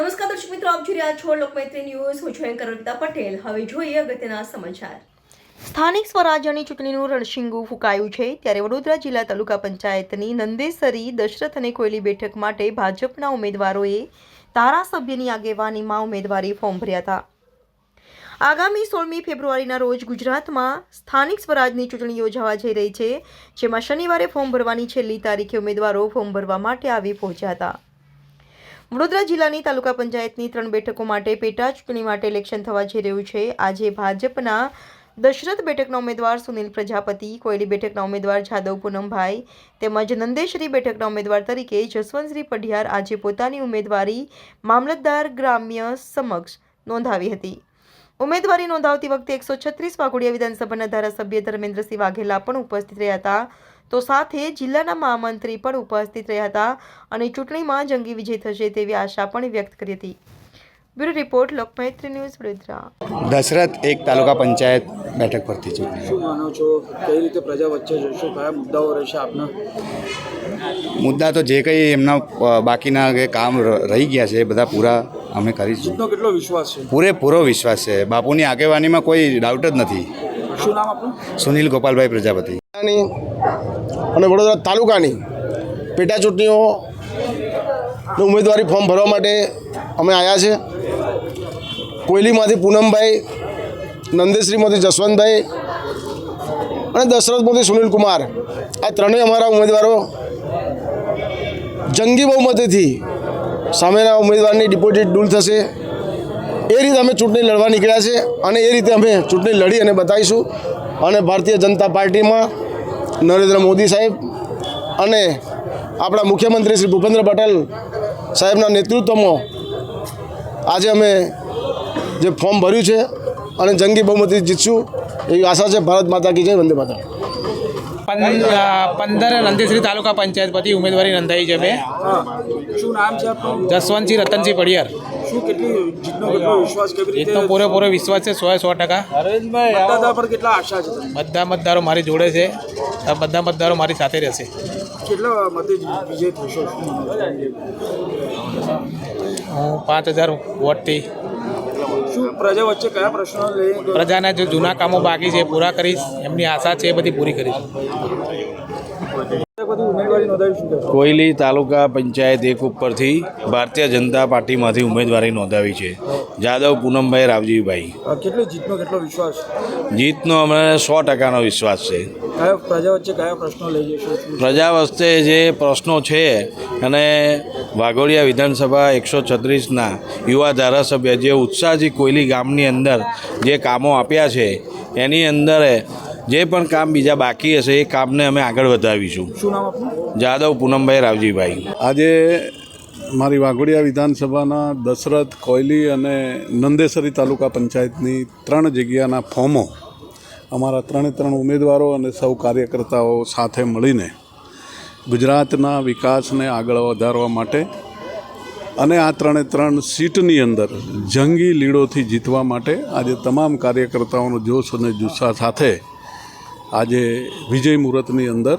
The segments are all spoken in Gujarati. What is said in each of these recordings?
નમસ્કાર દર્શક મિત્રો, આપ જોઈ રહ્યા છો લોકમૈત્રી ન્યૂઝ. હું છું એન્કર પટેલ. હવે જોઈએ અગત્યના સમાચાર. સ્થાનિક સ્વરાજ્યની ચૂંટણીનું રણશીંગું ફૂંકાયું છે. ત્યારે વડોદરા જિલ્લા તાલુકા પંચાયતની નંદેસરી, દશરથ અને કોયલી બેઠક માટે ભાજપના ઉમેદવારોએ ધારાસભ્યની આગેવાનીમાં ઉમેદવારી ફોર્મ ભર્યા હતા. આગામી સોળમી ફેબ્રુઆરીના રોજ ગુજરાતમાં સ્થાનિક સ્વરાજની ચૂંટણી યોજાવા જઈ રહી છે, જેમાં શનિવારે ફોર્મ ભરવાની છેલ્લી તારીખે ઉમેદવારો ફોર્મ ભરવા માટે આવી પહોંચ્યા હતા. વડોદરા જિલ્લાની તાલુકા પંચાયતની ત્રણ બેઠકો માટે પેટા ચૂંટણી માટે ઇલેક્શન થવા જઈ રહ્યું છે. આજે ભાજપના દશરથ બેઠકના ઉમેદવાર સુનિલ પ્રજાપતિ કોયલી બેઠકના ઉમેદવાર જાદવ પૂનમભાઈ તેમજ નંદેશ્વરી બેઠકના ઉમેદવાર તરીકે જસવંતસિંહ પઢિયાર આજે પોતાની ઉમેદવારી મામલતદાર ગ્રામ્ય સમક્ષ નોંધાવી હતી. ઉમેદવારી નોંધાવતી વખતે એકસો છત્રીસ વાઘોડિયા વિધાનસભાના ધારાસભ્ય ધર્મેન્દ્રસિંહ વાઘેલા પણ ઉપસ્થિત રહ્યા હતા. તો સાથે જિલ્લાના મહામંત્રી પણ ઉપસ્થિત રહ્યા હતા અને ચૂંટણીમાં જંગી વિજય થશે તેવી આશા પણ વ્યક્ત કરી હતી. Bureau report Lokmaitri news Vadodara. Dashrath એક તાલુકા પંચાયત બેઠક પરથી છે શું માનો છો? કઈ રીતે પ્રજા વચ્ચે જોશો? કયા મુદ્દાઓ રહેશે આપના? મુદ્દા તો જે કંઈ એમના બાકીના જે કામ રહી ગયા છે એ બધા પૂરા અમે કરીશું કેટલો વિશ્વાસ છે? પૂરેપૂરો વિશ્વાસ છે. બાપુની આગેવાનીમાં કોઈ ડાઉટ જ નથી. શું નામ આપણું સુનિલ ગોપાલભાઈ પ્રજાપતિ. અને વડોદરા તાલુકાની પેટા ચૂંટણીઓ ઉમેદવારી ફોર્મ ભરવા માટે અમે આવ્યા છે. કોયલીમાંથી પૂનમભાઈ નંદેશ્રીમાંથી જસવંતભાઈ અને દશરથમાંથી સુનિલ કુમાર આ ત્રણેય અમારા ઉમેદવારો જંગી બહુમતીથી સામેના ઉમેદવારની ડિપોઝિટ દૂર થશે. એ રીતે અમે ચૂંટણી લડવા નીકળ્યા છે અને એ રીતે અમે ચૂંટણી લડી અને બતાવીશું. અને ભારતીય જનતા પાર્ટીમાં નરેન્દ્ર મોદી સાહેબ અને આપણા મુખ્યમંત્રી શ્રી ભૂપેન્દ્ર પટેલ સાહેબના નેતૃત્વમાં આજે અમે જે ફોર્મ ભર્યું છે અને જંગી બહુમતી જીતશું એવી આશા છે. ભારત માતા કી જય, વંદે માતા પંદર નંદીશ્રી તાલુકા પંચાયત પરથી ઉમેદવારી નોંધાઈ છે મેં શું નામ છે આપનું? જસવંતસિંહ રતનસિંહ પડિયાર. શું કેટલી જીતનો કેટલો વિશ્વાસ કેવી રીતે રીતનો પૂરેપૂરો વિશ્વાસ છે સો સો ટકા. મતદાતા પર કેટલા આશા છે બધા મતદારો મારી જોડે છે. આ બધા મતદારો મારી સાથે રહેશે. કેટલા મતે વિજય થશો? હું પાંચ હજાર વોટથી શું પ્રજા વચ્ચે કયા પ્રશ્નો લઈ પ્રજાના જે જૂના કામો બાકી છે એ પૂરા કરીશ એમની આશા છે એ બધી પૂરી કરીશ. કોયલી તાલુકા પંચાયત એક ઉપરથી ભારતીય જનતા પાર્ટીમાંથી ઉમેદવારી નોંધાવી છે. જાદવ પૂનમભાઈ રાવજીભાઈ. કેટલો જીતનો કેટલો વિશ્વાસ? જીતનો અમને સો ટકાનો વિશ્વાસ છે. પ્રજા વચ્ચે કયા પ્રશ્નો લઈ જશો? પ્રજા વસ્તે જે પ્રશ્નો છે અને વાઘોડિયા વિધાનસભા એકસો છત્રીસના યુવા ધારાસભ્ય જે ઉત્સાહજી કોયલી ગામની અંદર જે કામો આપ્યા છે એની અંદર જે પણ કામ બીજા બાકી હશે એ કામને અમે આગળ વધાવીશું. શું નામ જાદવ પૂનમભાઈ રાવજીભાઈ. આજે મારી વાઘોડિયા વિધાનસભાના દશરથ કોયલી અને નંદેસરી તાલુકા પંચાયતની ત્રણ જગ્યાના ફોર્મો અમારા ત્રણે ત્રણ ઉમેદવારો અને સૌ કાર્યકર્તાઓ સાથે મળીને ગુજરાતના વિકાસને આગળ વધારવા માટે અને આ ત્રણે ત્રણ સીટની અંદર જંગી લીડોથી જીતવા માટે આજે તમામ કાર્યકર્તાઓનો જોશ અને જુસ્સા સાથે આજે વિજય મુહૂર્તની અંદર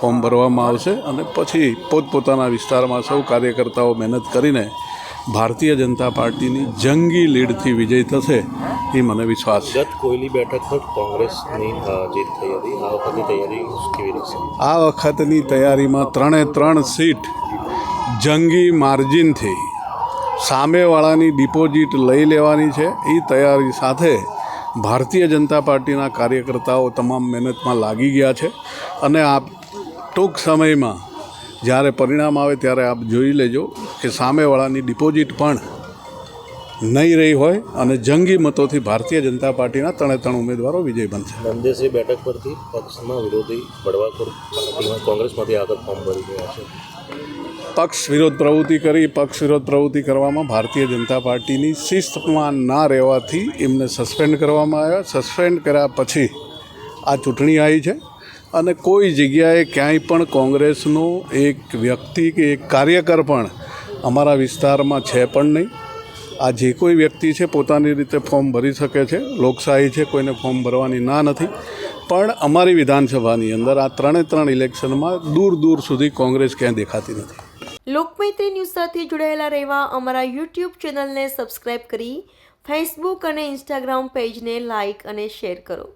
ફોર્મ ભરવામાં આવશે અને પછી પોતપોતાના વિસ્તારમાં સૌ કાર્યકર્તાઓ મહેનત કરીને ભારતીય જનતા પાર્ટીની જંગી લીડથી વિજય થશે એ મને વિશ્વાસ છે. ગત કોયલી બેઠક પર કોંગ્રેસની જીત થઈ હતી આ વખતની તૈયારી કેવી રહેશે? આ વખતની તૈયારીમાં ત્રણે ત્રણ સીટ જંગી માર્જિનથી સામેવાળાની ડિપોઝિટ લઈ લેવાની છે. એ તૈયારી સાથે ભારતીય જનતા પાર્ટીના કાર્યકર્તાઓ તમામ મહેનતમાં લાગી ગયા છે અને આપ ટૂંક સમયમાં જ્યારે પરિણામ આવે ત્યારે આપ જોઈ લેજો કે સામેવાળાની ડિપોઝિટ પણ નહીં રહી હોય અને જંગી મતોથી ભારતીય જનતા પાર્ટીના ત્રણે ત્રણ ઉમેદવારો વિજય બનશે. નંદેશ્રી બેઠક પરથી પક્ષના વિરોધી બળવાખોર કોંગ્રેસમાંથી આગળ ફોર્મ ભરી ગયા છે. પક્ષ વિરોધ પ્રવૃત્તિ કરી પક્ષ વિરોધ પ્રવૃત્તિ કરવામાં ભારતીય જનતા પાર્ટીની શિસ્તમાં ના રહેવાથી એમને સસ્પેન્ડ કરવામાં આવ્યા. સસ્પેન્ડ કર્યા પછી આ ચૂંટણી આવી છે અને કોઈ જગ્યાએ ક્યાંય પણ કોંગ્રેસનો એક વ્યક્તિ કે એક કાર્યકર પણ અમારા વિસ્તારમાં છે પણ નહીં. આ જે કોઈ વ્યક્તિ છે પોતાની રીતે ફોર્મ ભરી શકે છે, લોકશાહી છે, કોઈને ફોર્મ ભરવાની ના નથી. પણ અમારી વિધાનસભાની અંદર આ ત્રણે ત્રણ ઇલેક્શનમાં દૂર દૂર સુધી કોંગ્રેસ ક્યાંય દેખાતી નથી. લોકમૈત્રી ન્યૂઝ સાથે જોડાયેલા રહેવા અમારા યુટ્યુબ ચેનલને સબસ્ક્રાઇબ કરી, ફેસબુક અને ઇન્સ્ટાગ્રામ પેજને લાઇક અને શેર કરો.